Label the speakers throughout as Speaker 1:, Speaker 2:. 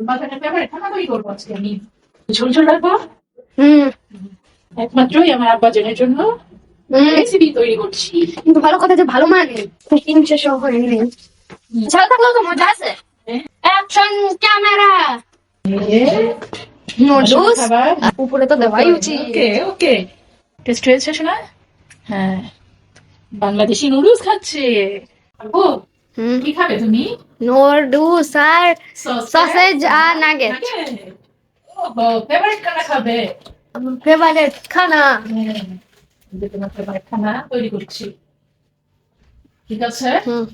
Speaker 1: বাজারে ফেভারিট খানা করব আজকে আমি। ঝোল ঝোল রাখব?
Speaker 2: হুম।
Speaker 1: একমাত্রই আমার আব্বাজনের জন্য। রেসিপি তৈরি করছি।
Speaker 2: কিন্তু ভালো কথা যে ভালো মানে। কুকিং শেষ হয়নি। ছাড়া থাকলেও তো মজা আছে। অ্যাকশন ক্যামেরা নুডলস উপরে তো দেওয়াই উচিত।
Speaker 1: ওকে ওকে। টেস্ট হয়েছে শোনা? হ্যাঁ। বাংলাদেশি নুডলস খাচ্ছে। কি খাবে তুমি?
Speaker 2: নুডলস আর সসেজ আর নাগেট
Speaker 1: ফেভারিট খানা খাবে?
Speaker 2: আমার ফেভারিট খানা।
Speaker 1: যে তোমার ফেভারিট খানা তৈরি করছি। ঠিক আছে?
Speaker 2: হুম।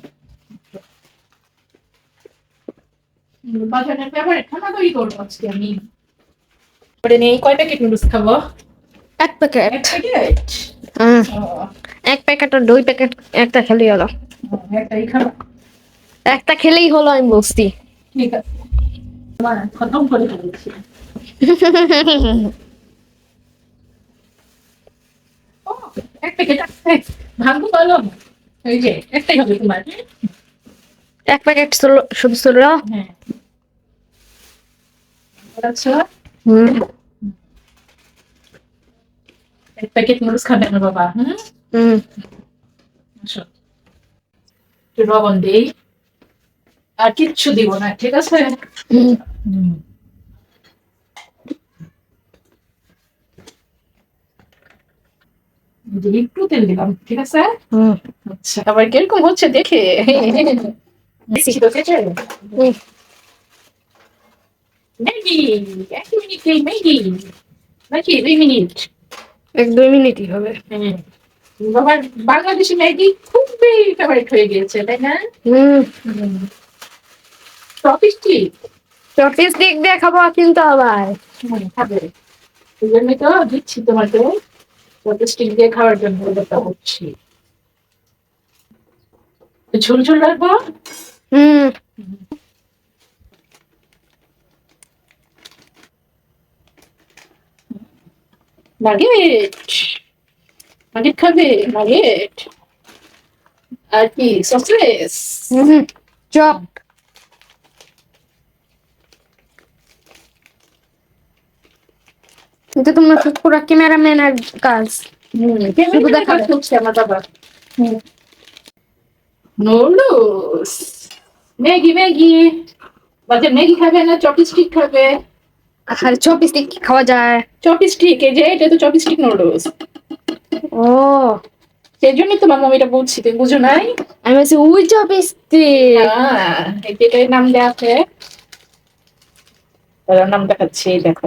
Speaker 1: ফেভারিট খানা তৈরি করব আজকে আমি। পরে নেই কয় প্যাকেট নুডলস খাব?
Speaker 2: এক প্যাকেট
Speaker 1: এক প্যাকেট
Speaker 2: এক প্যাকেট আর দুই প্যাকেট একটা খেলেই হলো।
Speaker 1: একটাই খাব।
Speaker 2: একটা খেলেই হলো আমি বলছি।
Speaker 1: ও, এক প্যাকেট
Speaker 2: এক প্যাকেট শুধু
Speaker 1: হ্যাঁ। আচ্ছা। এক প্যাকেট নুডলস খাবে না বাবা হুম?
Speaker 2: হুম।
Speaker 1: লবণ দিই। আর কিচ্ছু দিব না ঠিক আছে? একটু তেল দিলাম ঠিক আছে? আচ্ছা আবার কীরকম হচ্ছে দেখে। ম্যাগি এক মিনিট ম্যাগি। নাকি দুই মিনিট।
Speaker 2: এক দুই মিনিটই হবে।
Speaker 1: বাবার বাংলাদেশি ম্যাগি খুবই ফেভারিট হয়ে গিয়েছে তাই না?
Speaker 2: হুম।
Speaker 1: চপিস্টিক
Speaker 2: চপিস দিক দিয়ে খাব কিন্তু আবার।
Speaker 1: খাবে এই জন্যই তো দিচ্ছি তোমাকে। চপিস্টিক দিয়ে খাওয়ার জন্য ব্যাপারটা হচ্ছি। ঝোল ঝোল রাখব?
Speaker 2: হুম।
Speaker 1: নাগেট নাগেট খাবে? নাগেট আর কি সসেস
Speaker 2: চপ। এটা তোমরা পুরো ক্যামেরাম্যানের কাজ। শুধু দেখাবে।
Speaker 1: হচ্ছে আমার বাবা। নুডলস। Maggi Maggi. বাজে ম্যাগি খাবে না চপিস্টিক খাবে।
Speaker 2: আর চপিস দিক কি খাওয়া যায়?
Speaker 1: চপিস্টিক এই যে এটা তো চপিস্টিক নুডলস।
Speaker 2: ও।
Speaker 1: সেই জন্যই তোমার মামিটা বলছি তুমি বুঝো নাই?
Speaker 2: আমি বলছি ওই চপিস দিক
Speaker 1: হ্যাঁ, যে নাম দেওয়া আছে। নাম দেখাচ্ছে দেখো।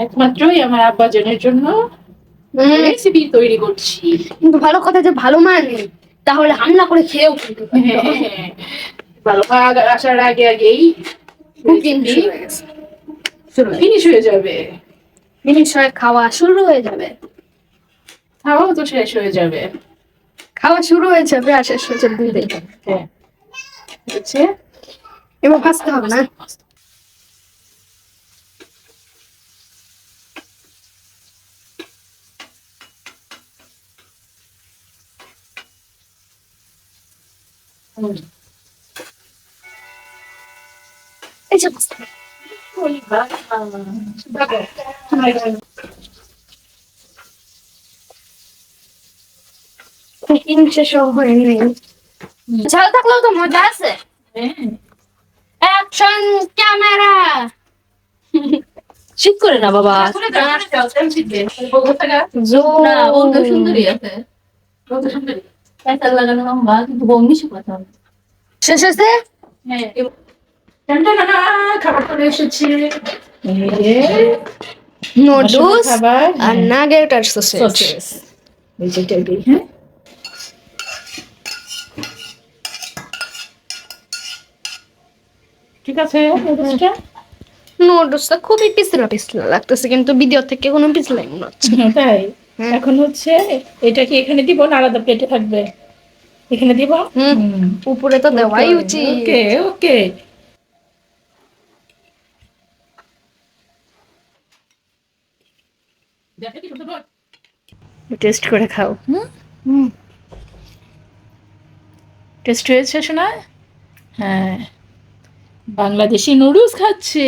Speaker 1: একমাত্রই আমার আব্বাজনের জন্য রেসিপি তৈরি করছি।
Speaker 2: কিন্তু ভালো কথা যে ভালো মানে তাহলে হামলা করে খেয়েও ফেলতে
Speaker 1: হ্যাঁ। ভালো ভাগ আসার আগে আগেই
Speaker 2: কুকিং হয়ে
Speaker 1: ফিনিশ হয়ে যাবে।
Speaker 2: মিনিট ছয় খাওয়া শুরু হয়ে যাবে।
Speaker 1: খাওয়াও তো শেষ হয়ে যাবে।
Speaker 2: খাওয়া শুরু হয়ে যাবে আর শেষ হয়ে যাবে দুই
Speaker 1: হ্যাঁ। হচ্ছে?
Speaker 2: এবার ভাজতে হবে না
Speaker 1: হুম।
Speaker 2: এই যে ভাজতে হবে।
Speaker 1: ওই বাবা। দেখো।
Speaker 2: কুকিং শেষ হয়নি ঝাল থাকলেও তো মজা আছে। অ্যাকশন ক্যামেরা
Speaker 3: শীত করে না বাবা।
Speaker 2: জোর
Speaker 3: না সুন্দরী আছে
Speaker 1: সুন্দরী।
Speaker 3: প্যাঁচাল লাগানো লম্বা কিন্তু বউ মিশে কথা
Speaker 2: শেষ হয়েছে?
Speaker 1: হ্যাঁ, খাবার চলে এসেছে
Speaker 2: নুডলস আর নাগেট আর
Speaker 1: সসেস এই হ্যাঁ। ঠিক আছে নুডলসটা?
Speaker 2: খুবই পিছলা পিছলা লাগতেছে কিন্তু ভিডিও থেকে কোনো পিছলাই মনে হচ্ছে
Speaker 1: তাই। এখন হচ্ছে এটা কি এখানে দিব না আলাদা প্লেটে থাকবে? এখানে দিব?
Speaker 2: উপরে তো দেওয়াই উচিত।
Speaker 1: ওকে ওকে। টেস্ট করে খাও। হুম। টেস্ট হয়েছে শোনা? হ্যাঁ। বাংলাদেশি নুডলস খাচ্ছে।